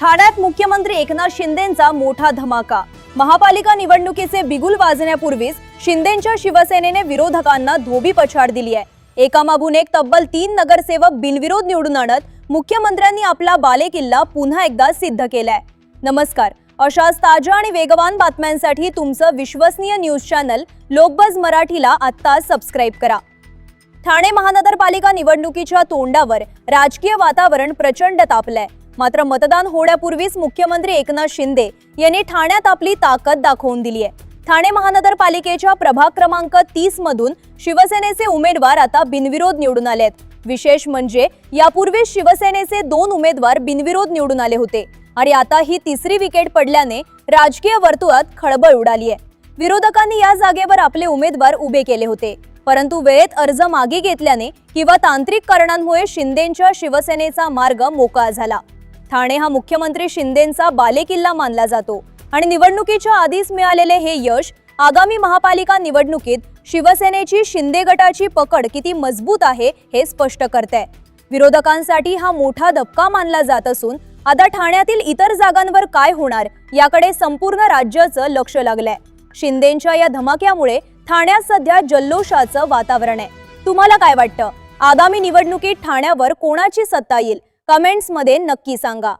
ठाण्यात मुख्यमंत्री एकनाथ शिंदेंचा मोठा धमाका. महापालिका निवडणुकीचे बिगुल वाजण्यापूर्वीच शिंदेंच्या शिवसेनेने विरोधकांना धोबी पछाड दिली आहे. एकामागून एक तब्बल तीन नगरसेवक बिनविरोध निवडून आणत मुख्यमंत्र्यांनी आपला बालेकिल्ला पुन्हा एकदा सिद्ध केलाय. नमस्कार. अशाच ताज्या आणि वेगवान बातम्यांसाठी तुमचं विश्वसनीय न्यूज चॅनल लोकबज मराठीला आत्ता सबस्क्राईब करा. ठाणे महानगरपालिका निवडणुकीच्या तोंडावर राजकीय वातावरण प्रचंड तापलंय. मात्र मतदान होण्यापूर्वीच मुख्यमंत्री एकनाथ शिंदे यांनी ठाण्यात आपली ताकद दाखवून दिली आहे. ठाणे महानगरपालिकेच्या प्रभाग क्रमांक तीस मधून शिवसेनेचे उमेदवार आता बिनविरोध निवडून आले आहेत. विशेष म्हणजे यापूर्वी शिवसेनेचे दोन उमेदवार बिनविरोध निवडून आले होते आणि आता ही तिसरी विकेट पडल्याने राजकीय वर्तुळात खळबळ उडाली आहे. विरोधकांनी या जागेवर आपले उमेदवार उभे केले होते. परंतु वेळेत अर्ज मागे घेतल्याने किंवा तांत्रिक कारणांमुळे शिंदेंच्या शिवसेनेचा मार्ग मोकळा झाला. ठाणे हा मुख्यमंत्री शिंदेंचा बालेकिल्ला मानला जातो आणि निवडणुकीच्या आधीच मिळालेले हे यश आगामी महापालिका निवडणुकीत शिवसेनेची शिंदे गटाची पकड किती मजबूत आहे हे स्पष्ट करते विरोधकांसाठी हा मोठा धक्का मानला जात असून आता ठाण्यातील इतर जागांवर काय होणार याकडे संपूर्ण राज्याचं लक्ष लागलंय. शिंदेंच्या या धमाक्यामुळे ठाण्यात सध्या जल्लोषाचं वातावरण आहे. तुम्हाला काय वाटतं? आगामी निवडणुकीत ठाण्यावर कोणाची सत्ता येईल? कमेंट्समध्ये नक्की सांगा.